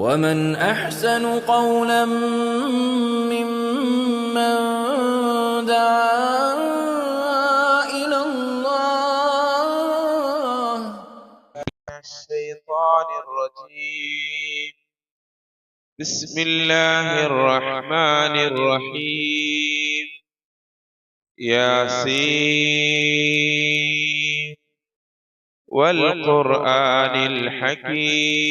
ومن احسن قولا ممن دعا إلى الله الشيطان الرجيم. بسم الله الرحمن الرحيم. ياسين. والقرآن الحكيم.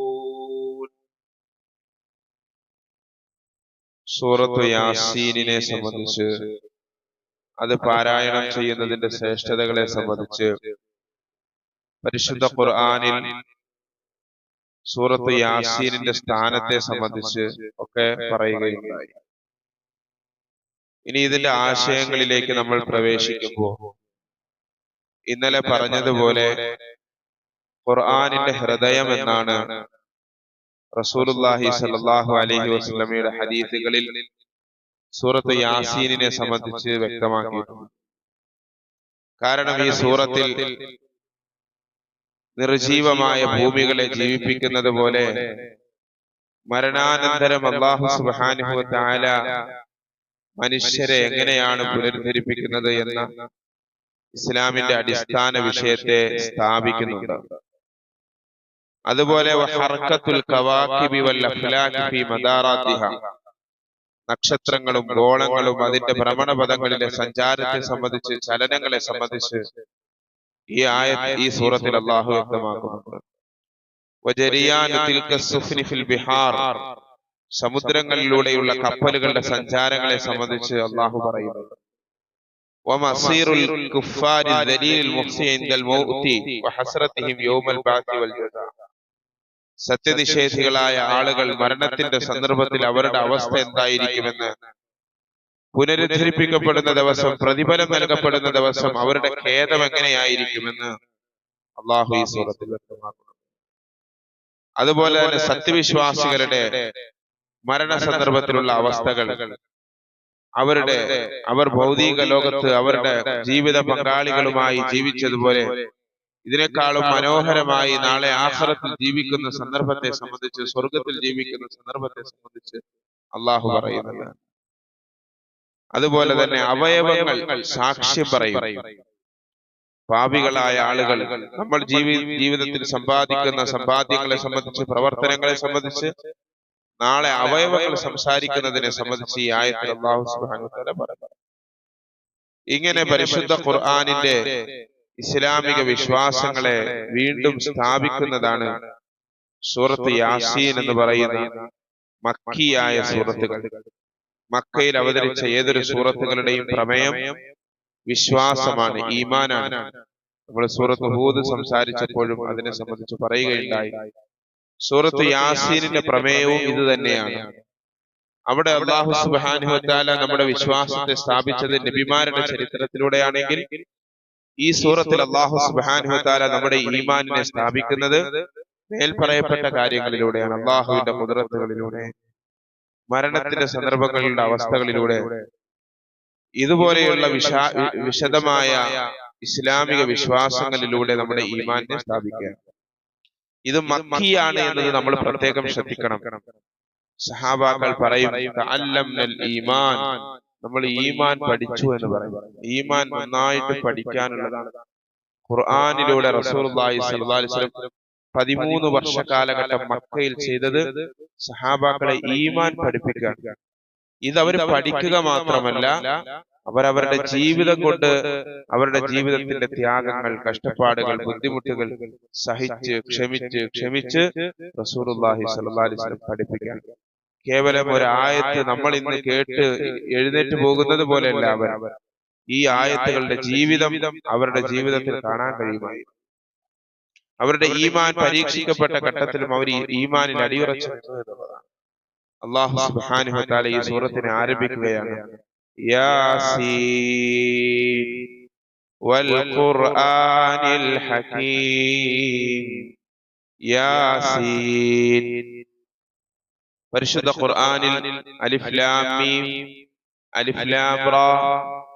സൂറത്ത് യാസീനിനെ സംബന്ധിച്ച് അത് പാരായണം ചെയ്യുന്നതിന്റെ ശ്രേഷ്ഠതകളെ സംബന്ധിച്ച് പരിശുദ്ധ ഖുർആനിൽ സൂറത്ത് യാസീനിന്റെ സ്ഥാനത്തെ സംബന്ധിച്ച് ഒക്കെ പറയുകയുണ്ടായി. ഇനി ഇതിന്റെ ആശയങ്ങളിലേക്ക് നമ്മൾ പ്രവേശിക്കുമ്പോൾ ഇന്നലെ പറഞ്ഞതുപോലെ ഖുർആനിന്റെ ഹൃദയം എന്നാണ് റസൂലുള്ളാഹി സ്വല്ലല്ലാഹു അലൈഹി വസല്ലമയുടെ ഹദീസുകളിൽ സൂറത്ത് യാസീനിനെ സംബന്ധിച്ച് വ്യക്തമാക്കിയിട്ടുണ്ട്. കാരണം ഈ സൂറത്തിൽ നിർജീവമായ ഭൂമികളെ ജീവിപ്പിക്കുന്നത് പോലെ മരണാനന്തരം അള്ളാഹു സുബ്ഹാനഹു വതആല മനുഷ്യരെ എങ്ങനെയാണ് പുനരുദ്ധരിപ്പിക്കുന്നത് എന്ന ഇസ്ലാമിന്റെ അടിസ്ഥാന വിഷയത്തെ സ്ഥാപിക്കുന്നുണ്ട്. അതുപോലെ നക്ഷത്രങ്ങളും ഗോളങ്ങളും അതിന്റെ ഭ്രമണപഥങ്ങളിലെ സഞ്ചാരത്തെ സംബന്ധിച്ച് ചലനങ്ങളെ സംബന്ധിച്ച് ഈ ആയ ഈ സൂറത്തിൽ അള്ളാഹു വ്യക്തമാക്കുന്നുണ്ട്. ബിഹാർ. സമുദ്രങ്ങളിലൂടെയുള്ള കപ്പലുകളുടെ സഞ്ചാരങ്ങളെ സംബന്ധിച്ച് അള്ളാഹു വൽ ജസാ. സത്യനിഷേധികളായ ആളുകൾ മരണത്തിന്റെ സന്ദർഭത്തിൽ അവരുടെ അവസ്ഥ എന്തായിരിക്കുമെന്ന് പുനരുദ്ധരിപ്പിക്കപ്പെടുന്ന ദിവസം പ്രതിഫലം നൽകപ്പെടുന്ന ദിവസം അവരുടെ ഖേദം എങ്ങനെയായിരിക്കുമെന്ന് അള്ളാഹു ഈ സൂറത്തിൽ വ്യക്തമാക്കുന്നു. അതുപോലെ തന്നെ സത്യവിശ്വാസികളുടെ മരണ സന്ദർഭത്തിലുള്ള അവസ്ഥകൾ. അവരുടെ അവർ ഭൗതിക ലോകത്ത് അവരുടെ ജീവിത പങ്കാളികളുമായി ജീവിച്ചതുപോലെ ഇതിനേക്കാളും മനോഹരമായി നാളെ ആഹ്റത്തിൽ ജീവിക്കുന്ന സന്ദർഭത്തെ സംബന്ധിച്ച് സ്വർഗത്തിൽ ജീവിക്കുന്ന സന്ദർഭത്തെ സംബന്ധിച്ച് അള്ളാഹു പറയുന്നത് അതുപോലെ തന്നെ അവയവങ്ങൾ സാക്ഷ്യം പറയും പാപികളായ ആളുകൾ നമ്മൾ ജീവി ജീവിതത്തിൽ സമ്പാദിക്കുന്ന സമ്പാദ്യങ്ങളെ സംബന്ധിച്ച് പ്രവർത്തനങ്ങളെ സംബന്ധിച്ച് നാളെ അവയവങ്ങൾ സംസാരിക്കുന്നതിനെ സംബന്ധിച്ച് ഈ ആയത്തിൽ അള്ളാഹു സുബാൻ പറഞ്ഞു ഇങ്ങനെ പരിശുദ്ധ ഖുർആനിന്റെ ഇസ്ലാമിക വിശ്വാസങ്ങളെ വീണ്ടും സ്ഥാപിക്കുന്നതാണ് സൂറത്ത് യാസീൻ എന്ന് പറയുന്ന മക്കിയായ സൂറത്തുകൾ. മക്കയിൽ അവതരിച്ച ഏതൊരു സൂറത്തുകളുടെയും പ്രമേയം വിശ്വാസമാണ് ഈമാനാണ്. നമ്മൾ സൂറത്ത് ഹൂദ് സംസാരിച്ചപ്പോഴും അതിനെ സംബന്ധിച്ച് പറയുകയുണ്ടായി. സൂറത്ത് യാസീനിന്റെ പ്രമേയവും ഇത് തന്നെയാണ്. അവിടെ അള്ളാഹു സുബാനുഹത്താല നമ്മുടെ വിശ്വാസത്തെ സ്ഥാപിച്ചത് നബിമാരുടെ ചരിത്രത്തിലൂടെയാണെങ്കിൽ ഈ സൂറത്തിൽ അള്ളാഹു വതആല നമ്മുടെ ഈമാനിനെ സ്ഥാപിക്കുന്നത് മേൽപ്പറയപ്പെട്ട കാര്യങ്ങളിലൂടെയാണ്. അള്ളാഹുവിന്റെ മുദ്രത്തുകളിലൂടെ മരണത്തിന്റെ സന്ദർഭങ്ങളുടെ അവസ്ഥകളിലൂടെ ഇതുപോലെയുള്ള വിശാ വിശദമായ ഇസ്ലാമിക വിശ്വാസങ്ങളിലൂടെ നമ്മുടെ ഈമാനിനെ സ്ഥാപിക്കുക. ഇത് മക്കിയാണ് എന്നത് നമ്മൾ പ്രത്യേകം ശ്രദ്ധിക്കണം. സഹാബാക്കൾ പറയും ഈമാൻ. നമ്മൾ ഈമാൻ പഠിച്ചു എന്ന് പറയും ഈമാൻ നന്നായിട്ട് പഠിക്കാനുള്ളതാണ് ഖുർആാനിലൂടെ പതിമൂന്ന് വർഷ കാലഘട്ടം മക്കയിൽ ചെയ്തത് സഹാബാക്കളെ ഈമാൻ പഠിപ്പിക്കുക ഇത് അവർ പഠിക്കുക മാത്രമല്ല അവരവരുടെ ജീവിതം കൊണ്ട് അവരുടെ ജീവിതത്തിന്റെ ത്യാഗങ്ങൾ കഷ്ടപ്പാടുകൾ ബുദ്ധിമുട്ടുകൾ സഹിച്ച് ക്ഷമിച്ച് ക്ഷമിച്ച് അലൈഹി വസല്ലം പഠിപ്പിക്കാൻ. കേവലം ഒരു ആയത്ത് നമ്മൾ ഇന്ന് കേട്ട് എഴുന്നേറ്റ് പോകുന്നത് പോലെയല്ല അവർ ഈ ആയത്തുകളുടെ ജീവിതം അവരുടെ ജീവിതത്തിൽ കാണാൻ കഴിയുമായി അവരുടെ ഈമാൻ പരീക്ഷിക്കപ്പെട്ട ഘട്ടത്തിലും അവർ ഈമാനിൽ അടിയുറച്ചു എന്നുള്ളതാണ്. അള്ളാഹു സുബ്ഹാനഹു തആല ഈ സൂറത്തിനെ ആരംഭിക്കുകയാണ്. യാസീൻ വൽ ഖുർആനിൽ ഹകീം. യാസീൻ പരിശുദ്ധ ഖുർആനിൽ അലിഫ് ലാം മീം അലിഫ് ലാം റാ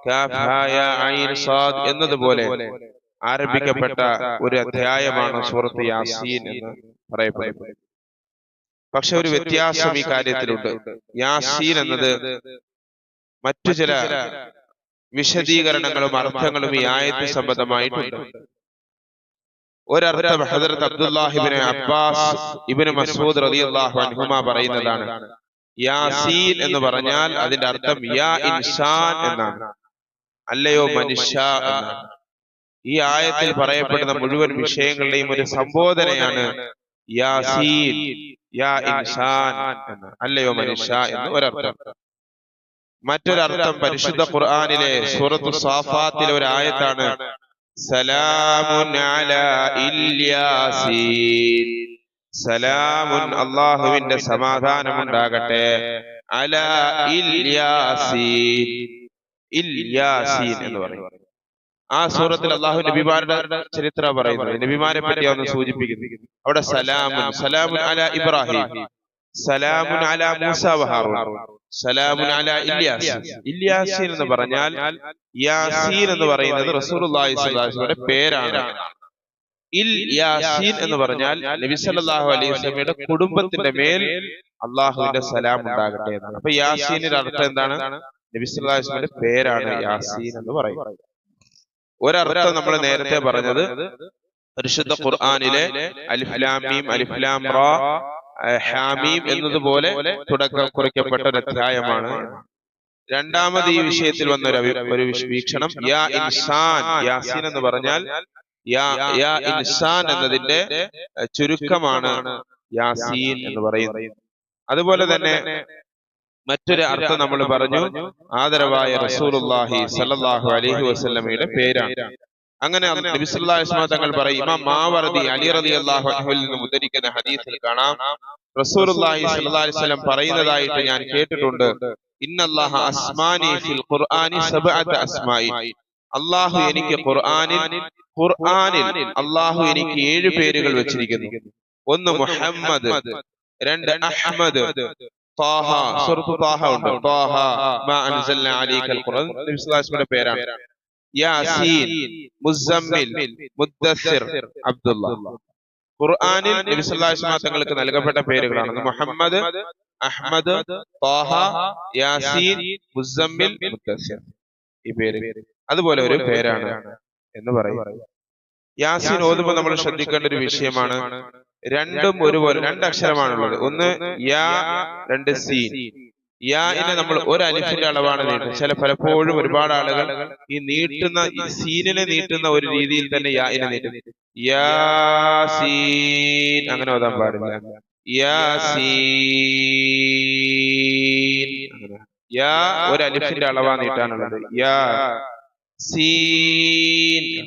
കാഫ് ഹാ യാ ഐൻ സാദ് എന്നതുപോലെ ആരംഭിക്കപ്പെട്ട ഒരു അധ്യായമാണ് സൂറത്ത് യാസീൻ എന്ന് പറയപ്പെടുന്നത്. പക്ഷെ ഒരു വ്യത്യാസം ഈ കാര്യത്തിലുണ്ട്. യാസീൻ എന്നത് മറ്റു ചില വിശദീകരണങ്ങളും അർത്ഥങ്ങളും ഈ ആയത്ത് സംബന്ധമായിട്ടുണ്ട് ഒരർത്ഥം ഹസരത്ത് അബ്ദുല്ലാഹിബിന് അബ്ബാസ് ഇബിന് മസൂദ് റളിയല്ലാഹു അൻഹുമ പറയുന്നതാണ്. യാസീൻ എന്ന് പറഞ്ഞാൽ അതിന്റെ അർത്ഥം യാ ഇൻസാൻ എന്നാണ്. അല്ലയോ മനുഷ്യ എന്നാണ്. ഈ ആയത്തിൽ പറയപ്പെടുന്ന മുഴുവൻ വിഷയങ്ങളുടെയും ഒരു സംബോധനയാണ് യാസീൻ. യാ ഇൻസാൻ എന്ന്. അല്ലയോ മനുഷ്യ എന്ന് ഒരർത്ഥം. മറ്റൊരർത്ഥം പരിശുദ്ധ ഖുർആാനിലെ സൂറത്തു സാഫാത്തിലെ ഒരു ആയത്താണ്. സലാമുൻ സലാമുൻ അള്ളാഹുവിന്റെ സമാധാനം ഉണ്ടാകട്ടെ അല ഇല്യാസീൻ. ഇല്യാസീൻ എന്ന് പറയും. ആ സൂറത്തിൽ അള്ളാഹു നബിമാരുടെ ചരിത്ര പറയുന്നത്. നബിമാരെ പറ്റി ഒന്ന് സൂചിപ്പിക്കുന്നു. അവിടെ സലാമുൻ സലാമുൻ അല ഇബ്രാഹിം. സലാമുൻ അല മൂസ സലാമുൻ അല ഇല്യാസ്. ഇല്യാസീൻ എന്ന് പറഞ്ഞാൽ യാസീൻ എന്ന് പറയുന്നത് റസൂലുള്ളാഹി വസല്ലമയുടെ പേരാണ്. ഇൽ യാസീൻ എന്ന് പറഞ്ഞാൽ നബി സല്ലല്ലാഹു അലൈഹി വസല്ലമയുടെ കുടുംബത്തിന്റെ മേൽ അള്ളാഹുവിന്റെ സലാം ഉണ്ടാകട്ടെ എന്നാണ്. അപ്പൊ യാസീനിന്റെ അർത്ഥം എന്താണ്? നബി സല്ലല്ലാഹു അലൈഹി വസല്ലമയുടെ പേരാണ് യാസീൻ എന്ന് പറയും ഒരർത്ഥം നമ്മൾ നേരത്തെ പറഞ്ഞത് പരിശുദ്ധ ഖുർആനിലെ അലിഫ്ലാം മീം അലിഫ്ലാം റാ ഹാമീം എന്നതുപോലെ തുടക്കം കുറിക്കപ്പെട്ട ഒരു അധ്യായമാണ്. രണ്ടാമത് ഈ വിഷയത്തിൽ വന്ന ഒരു ഒരു വീക്ഷണം യാ ഇൻസാൻ യാസീൻ എന്ന് പറഞ്ഞാൽ യാ യാ ഇൻസാൻ എന്നതിന്റെ ചുരുക്കമാണ് യാസീൻ എന്ന് പറയുന്നത്. അതുപോലെ തന്നെ മറ്റൊരു അർത്ഥം നമ്മൾ പറഞ്ഞു ആദരവായ റസൂലുള്ളാഹി സല്ലല്ലാഹു അലൈഹി വസല്ലമയുടെ പേരാണ്. അങ്ങനെ തങ്ങൾ പറയും ഇമാം മാവർദി അലി നിന്ന് ഉദ്ധരിക്കുന്ന ഹദീസിൽ കാണാം. പറയുന്നതായിട്ട് ഞാൻ കേട്ടിട്ടുണ്ട്. ഇന്നല്ലാഹ അസ്മാനി ഫിൽ ഖുർആനി അസ്മായി. അള്ളാഹു എനിക്ക് ഖുർആനിൽ ഖുർആനിൽ അള്ളാഹു എനിക്ക് ഏഴ് പേരുകൾ വെച്ചിരിക്കുന്നു. ഒന്ന് മുഹമ്മദ് രണ്ട് അഹ്മദ് താഹ സൂറത്ത് താഹ ഉണ്ട്. താഹ മാ അൻസൽന അലൈക്കൽ ഖുർആൻ. നബി സല്ലല്ലാഹു അലൈഹി വസല്ലം പേരാണ്. യാസീൻ മുസമ്മിൽ മുദ്ദസ്സിർ അബ്ദുള്ള. ഖുർആനിൽ നബി സല്ലല്ലാഹു അലൈഹി തങ്ങൾക്ക് നൽകപ്പെട്ട പേരുകളാണ്. മുഹമ്മദ് അഹമ്മദ് താഹ യാസീൻ മുസമ്മിൽ മുദ്ദസ്സിർ. ഈ പേര്. അതുപോലെ ഒരു പേരാണ് എന്ന് പറയും. യാസീൻ ഓതുമ്പോൾ നമ്മൾ ശ്രദ്ധിക്കേണ്ട ഒരു വിഷയമാണ് രണ്ടും ഒരുപോലെ രണ്ട് അക്ഷരമാണുള്ളത് ഒന്ന് യാ രണ്ട് സീൻ. യാഇനെ നമ്മൾ ഒരു അലിഫിന്റെ അളവാണ് നീട്ടുന്നത്. ചില പലപ്പോഴും ഒരുപാട് ആളുകൾ ഈ നീട്ടുന്ന ഈ സീനിനെ നീട്ടുന്ന ഒരു രീതിയിൽ തന്നെ യാഇനെ നീട്ടും. യാസീൻ അങ്ങനെ ഓതാൻ പാടില്ല. അങ്ങനെ. യാ ഒരു അലിഫിന്റെ അളവാ നീട്ടാനുള്ളത്. യാ സീൻ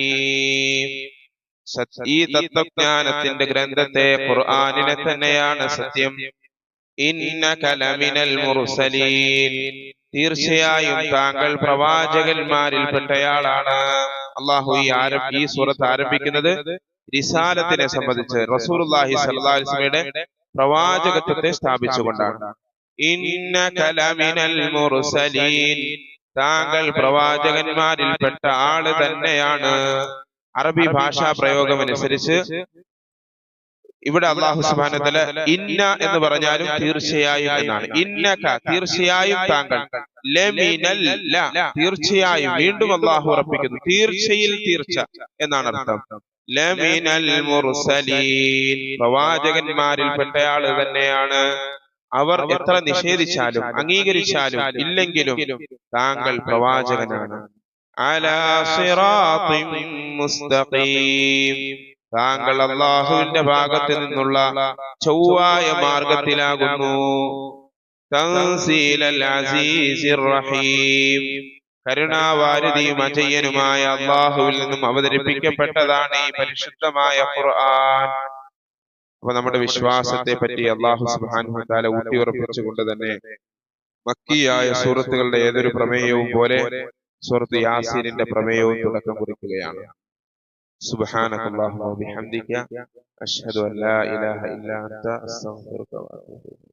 സത്- ഈ തത്വജ്ഞാനത്തിന്റെ ഗ്രന്ഥത്തെ ഖുർആനിനെ തന്നെയാണ് സത്യം. ഇന്ന കലമിനൽ മുർസലീൻ. തീർച്ചയായും താങ്കൾ പ്രവാചകന്മാരിൽപ്പെട്ടയാളാണ്. അള്ളാഹു ഈ ആരം ഈ സൂറത്ത് ആരംഭിക്കുന്നത് റിസാലത്തിനെ സംബന്ധിച്ച് റസൂലുള്ളാഹി സ്വല്ലല്ലാഹു അലൈഹി വസല്ലമയുടെ പ്രവാചകത്വത്തെ സ്ഥാപിച്ചുകൊണ്ടാണ്. ഇന്ന കലമിനൽ മുർസലീൻ. താങ്കൾ പ്രവാചകന്മാരിൽപ്പെട്ട ആൾ തന്നെയാണ്. അറബി ഭാഷാ പ്രയോഗം അനുസരിച്ച് ഇവിടെ അള്ളാഹു സുബാനത്തല ഇന്ന എന്ന് പറഞ്ഞാലും തീർച്ചയായും എന്നാണ്. ഇന്നക തീർച്ചയായും താങ്കൾ. തീർച്ചയായും വീണ്ടും അള്ളാഹു ഉറപ്പിക്കുന്നു. തീർച്ചയിൽ തീർച്ച എന്നാണ് അർത്ഥം. ലമിനൽ മുർസലീൻ. പ്രവാചകന്മാരിൽപ്പെട്ടയാൾ തന്നെയാണ്. അവർ എത്ര നിഷേധിച്ചാലും അംഗീകരിച്ചാലും ഇല്ലെങ്കിലും താങ്കൾ പ്രവാചകനാണ്. അലാ സിറാത്തിൻ മുസ്തഖീം. താങ്കൾ അള്ളാഹുവിന്റെ ഭാഗത്ത് നിന്നുള്ള ചൊവ്വായ മാർഗത്തിലാകുന്നു. കരുണാവാരിതിയും അജയ്യനുമായ അള്ളാഹുവിൽ നിന്നും അവതരിപ്പിക്കപ്പെട്ടതാണ് ഈ പരിശുദ്ധമായ ഖുർആൻ. അപ്പൊ നമ്മുടെ വിശ്വാസത്തെ പറ്റി അള്ളാഹു സുബ്ഹാനഹു വതആല ഊട്ടിയുറപ്പിച്ചുകൊണ്ട് തന്നെ മക്കിയായ സൂറത്തുകളുടെ ഏതൊരു പ്രമേയവും പോലെ സൂറത്ത് യാസീനിന്റെ പ്രമേയവും തുടക്കം കുറിക്കുകയാണ് سبحانك اللهم وبحمدك أشهد أن لا إله إلا أنت أستغفرك وأتوب إليك